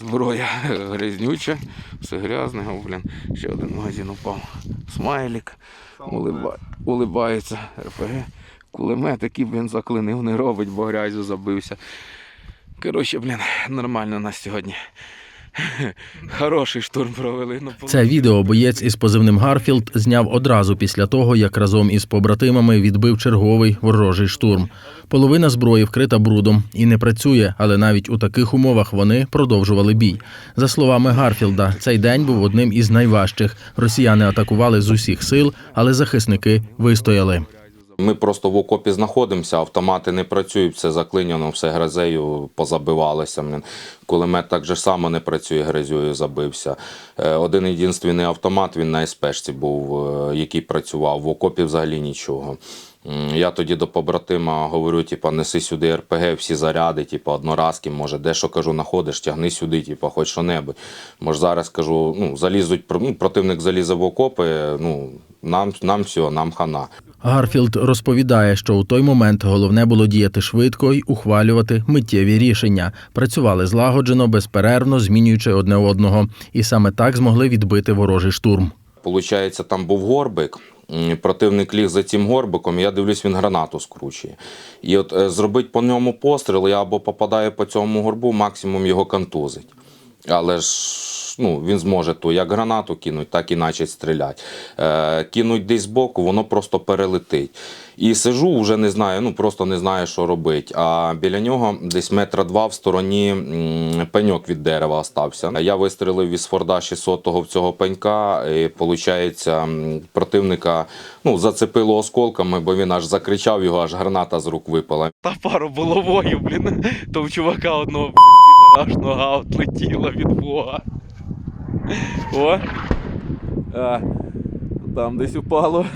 Зброя грязнюча, все грязне, О, блін. Ще один магазин упав. Смайлік. Улиба... Улибається. РПГ. Кулемет, який, блін, заклинив, не робить, бо грязю забився. Коротше, блін, нормально у нас сьогодні. Хороший штурм провели. Ну, Це відео боєць із позивним Гарфілд зняв одразу після того, як разом із побратимами відбив черговий ворожий штурм. Половина зброї вкрита брудом і не працює, але навіть у таких умовах вони продовжували бій. За словами Гарфілда, цей день був одним із найважчих. Росіяни атакували з усіх сил, але захисники вистояли. Ми просто в окопі знаходимося, автомати не працюють, все заклиняно, все грязею позабивалося. Кулемет так же само не працює, грязею забився. Е, Один єдинственний автомат, він на СПшці був, е, який працював. В окопі взагалі нічого. Я тоді до побратима говорю, типа, неси сюди РПГ, всі заряди, типа, одноразки, може, де що кажу, знаходиш, тягни сюди, типа, хоч що-небудь. Може, зараз кажу, ну, залізуть, ну, противник залізе в окопи, ну, нам, нам все, нам хана. Гарфілд розповідає, що у той момент головне було діяти швидко й ухвалювати миттєві рішення. Працювали злагоджено, безперервно, змінюючи одне одного, і саме так змогли відбити ворожий штурм. Получається, там був горбик. Противник ліг за цим горбиком, я дивлюсь, він гранату скручує. І от е, зробить по ньому постріл, я або попадаю по цьому горбу, максимум його контузить. Але ж ну, він зможе то як гранату кинуть, так і начать стріляти. Е, кинуть десь збоку, воно просто перелетить. І сижу, вже не знаю, ну просто не знаю, що робити. А біля нього десь метра два в стороні пеньок від дерева остався. Я вистрілив із Форда 600-го в цього пенька, і виходить, противника ну, зацепило осколками, бо він аж закричав, його аж граната з рук випала. Та пару було блін. То в чувака одного аж нога отлетіла від Бога. О. А, там десь упало.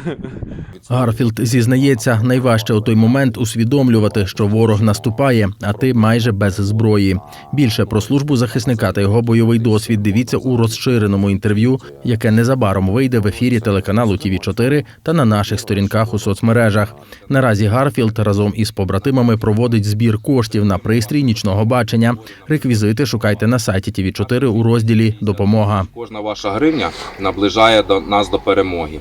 Гарфілд зізнається, найважче у той момент усвідомлювати, що ворог наступає, а ти майже без зброї. Більше про службу захисника та його бойовий досвід дивіться у розширеному інтерв'ю, яке незабаром вийде в ефірі телеканалу ТІВІ 4 та на наших сторінках у соцмережах. Наразі Гарфілд разом із побратимами проводить збір коштів на пристрій нічного бачення. Реквізити шукайте на сайті ТІВІ 4 у розділі Допомога. Кожна ваша гривня наближає до нас до перемоги.